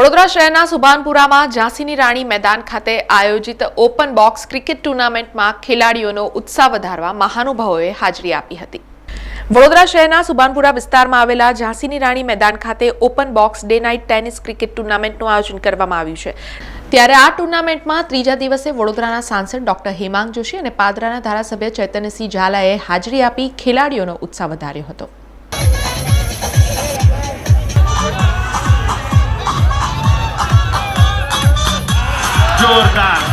વડોદરા શહેરના સુભાનપુરામાં ઝાંસીની રાણી મેદાન ખાતે આયોજિત ઓપન બોક્સ ક્રિકેટ ટુર્નામેન્ટમાં ખેલાડીઓનો ઉત્સાહ વધારવા મહાનુભાવોએ હાજરી આપી હતી. વડોદરા શહેરના સુભાનપુરા વિસ્તારમાં આવેલા ઝાંસીની રાણી મેદાન ખાતે open box day night tennis cricket ટુર્નામેન્ટનું આયોજન કરવામાં આવ્યું છે. ત્યારે આ ટુર્નામેન્ટમાં ત્રીજા દિવસે વડોદરાના સાંસદ ડોક્ટર હેમાંગ જોશી અને પાદરાના ધારાસભ્ય ચૈતન્યસિંહ ઝાલાએ હાજરી આપી ખેલાડીઓનો ઉત્સાહ વધાર્યો હતો. Gorda.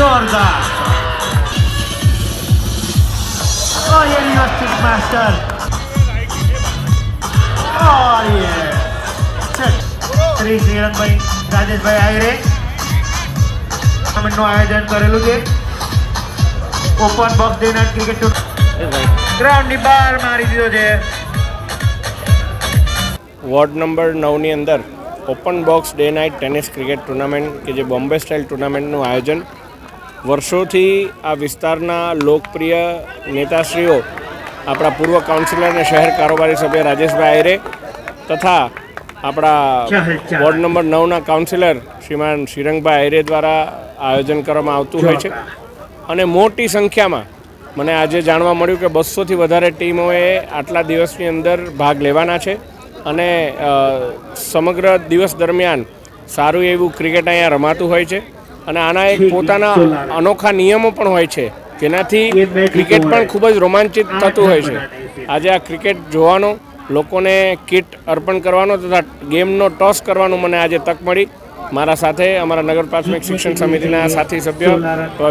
જોરદાર Oh, yeah, you got six master. Oh, yeah. Check. Shri શ્રીરંગભાઈ Rajeshbhai આયરે ટુર્નામેન્ટનું આયોજન કરેલું છે open box day night cricket ગ્રાઉન્ડની બહાર મારી દીધો છે વોર્ડ નંબર નવની અંદર open box day night tennis cricket tournament કે જે બોમ્બે સ્ટાઇલ ટુર્નામેન્ટનું આયોજન વર્ષોથી આ વિસ્તારના લોકપ્રિય નેતાશ્રીઓ આપણા પૂર્વ કાઉન્સિલર અને શહેર કારોબારી સભ્ય રાજેશભાઈ આયરે તથા આપણા વોર્ડ નંબર નવના કાઉન્સિલર શ્રીમાન શ્રીરંગભાઈ આયરે દ્વારા આયોજન કરવામાં આવતું હોય છે. અને મોટી સંખ્યામાં મને આજે જાણવા મળ્યું કે બસોથી વધારે ટીમોએ આટલા દિવસની અંદર ભાગ લેવાના છે અને સમગ્ર દિવસ દરમિયાન સારું એવું ક્રિકેટ અહીંયા રમાતું હોય છે. અને આના એક પોતાના અનોખા નિયમો પણ હોય છે જેનાથી ક્રિકેટ પણ ખૂબ જ રોમાંચિત થતું હોય છે. આજે આ ક્રિકેટ જોવાનો લોકોને કિટ અર્પણ કરવાનો તથા ગેમનો ટોસ કરવાનો મને આજે તક મળી. મારા સાથે અમારા નગર પ્રાથમિક શિક્ષણ સમિતિના સાથી સભ્ય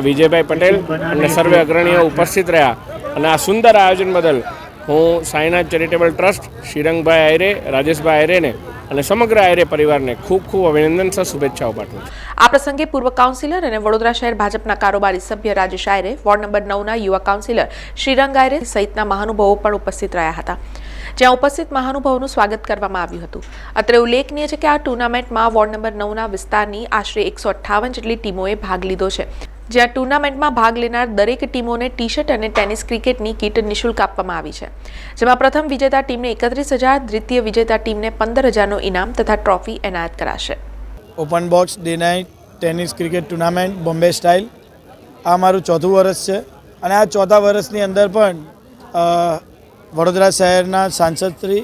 વિજયભાઈ પટેલ અને સર્વે અગ્રણીઓ ઉપસ્થિત રહ્યા. અને આ સુંદર આયોજન બદલ હું સાંઈનાથ ચેરિટેબલ ટ્રસ્ટ શ્રીરંગભાઈ આયરે રાજેશભાઈ આયરેને અને સમગ્ર આયરે પરિવારને ખૂબ ખૂબ અભિનંદન સહ શુભેચ્છાઓ પાઠવું આ પ્રસંગે પૂર્વ કાઉન્સિલર અને વડોદરા શહેર ભાજપના કારોબારી સભ્ય રાજેશ આયરે, વોર્ડ નંબર નવના યુવા કાઉન્સિલર શ્રીરંગ આયરે સહિતના મહાનુભાવો પણ ઉપસ્થિત રહ્યા હતા. જ્યાં ઉપસ્થિત મહાનુભાવોનું સ્વાગત કરવામાં આવ્યું હતું. અત્રે ઉલ્લેખનીય છે કે આ ટુર્નામેન્ટમાં વોર્ડ નંબર નવના વિસ્તારની આશરે એકસો અઠ્ઠાવન જેટલી ટીમોએ ભાગ લીધો છે. જ્યાં ટુર્નામેન્ટમાં ભાગ લેનાર દરેક ટીમોને ટી શર્ટ અને ટેનિસ ક્રિકેટની કીટ નિઃશુલ્ક આપવામાં આવી છે. જેમાં પ્રથમ વિજેતા ટીમને એકત્રીસ હજાર, દ્વિતીય વિજેતા ટીમને પંદર હજારનું ઇનામ તથા ટ્રોફી એનાયત કરાશે. Open box day night tennis cricket tournament, Bombay style. આ મારું ચોથું વર્ષ છે અને આ ચોથા વર્ષની અંદર પણ વડોદરા શહેરના સાંસદશ્રી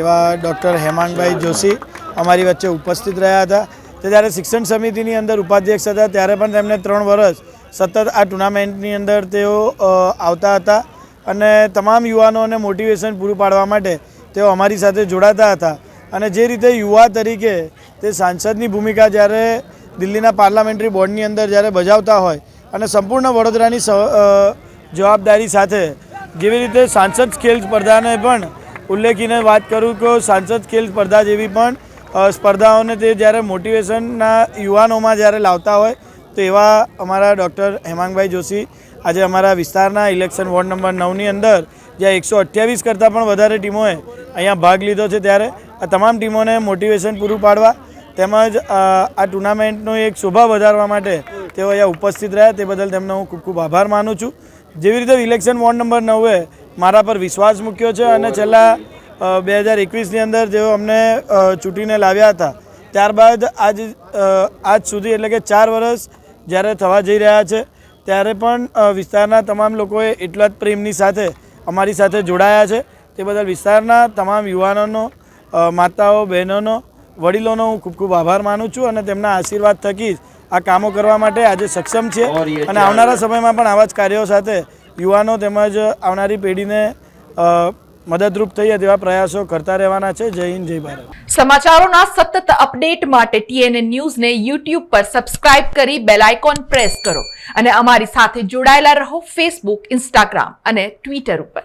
એવા ડૉક્ટર હેમાંગભાઈ જોશી અમારી વચ્ચે ઉપસ્થિત રહ્યા હતા. તે જ્યારે શિક્ષણ સમિતિની અંદર ઉપાધ્યક્ષ હતા, ત્યારે પણ તેમને ત્રણ વર્ષ સતત આ ટુર્નામેન્ટની અંદર તેઓ આવતા હતા અને તમામ યુવાનોને મોટિવેશન પૂરું પાડવા માટે તેઓ અમારી સાથે જોડાતા હતા. અને જે રીતે યુવા તરીકે તે સાંસદની ભૂમિકા જ્યારે દિલ્હીના પાર્લામેન્ટરી બોર્ડની અંદર જ્યારે બજાવતા હોય અને સંપૂર્ણ વડોદરાની જવાબદારી સાથે જેવી રીતે સાંસદ ખેલ સ્પર્ધાને પણ ઉલ્લેખીને વાત કરું કે સાંસદ ખેલ સ્પર્ધા જેવી પણ સ્પર્ધાઓને તે જ્યારે મોટિવેશનના યુવાનોમાં જ્યારે લાવતા હોય, તો એવા અમારા ડૉક્ટર હેમાંગભાઈ જોશી, આજે અમારા વિસ્તારના ઇલેક્શન વોર્ડ નંબર નવની અંદર, જ્યાં એકસો અઠ્યાવીસ કરતાં પણ વધારે ટીમોએ અહીંયા ભાગ લીધો છે ત્યારે, આ તમામ ટીમોને મોટિવેશન પૂરું પાડવા, તેમજ આ ટુર્નામેન્ટનો એક શોભા વધારવા માટે તેઓ અહીંયા ઉપસ્થિત રહ્યા, તે બદલ તેમનો હું ખૂબ ખૂબ આભાર માનું છું. જેવી રીતે ઇલેક્શન વોર્ડ નંબર નવે મારા પર વિશ્વાસ મૂક્યો છે અને છેલ્લા બે હજાર એકવીસની અંદર જેઓ અમને ચૂંટીને લાવ્યા હતા ત્યારબાદ આજ આજ સુધી એટલે કે ચાર વર્ષ જ્યારે થવા જઈ રહ્યા છે ત્યારે પણ વિસ્તારના તમામ લોકોએ એટલા જ પ્રેમની સાથે અમારી સાથે જોડાયા છે. તે બદલ વિસ્તારના તમામ યુવાનોનો માતાઓ બહેનોનો વડીલોનો હું ખૂબ ખૂબ આભાર માનું છું અને તેમના આશીર્વાદ થકી જ આ કામો કરવા માટે આજે સક્ષમ છે. અને આવનારા સમયમાં પણ આવા જ કાર્યો સાથે યુવાનો તેમજ આવનારી પેઢીને મદદરૂપ થઈએ તેવા પ્રયાસો કરતા રહેવાના છે. જય હિન્દ, જય ભારત. સમાચારોના સતત અપડેટ માટે ટીએનએ ન્યૂઝને યુટ્યુબ પર સબસ્ક્રાઇબ કરી બેલ આઇકોન પ્રેસ કરો અને અમારી સાથે જોડાયેલા રહો ફેસબુક, ઇન્સ્ટાગ્રામ અને ટ્વિટર ઉપર.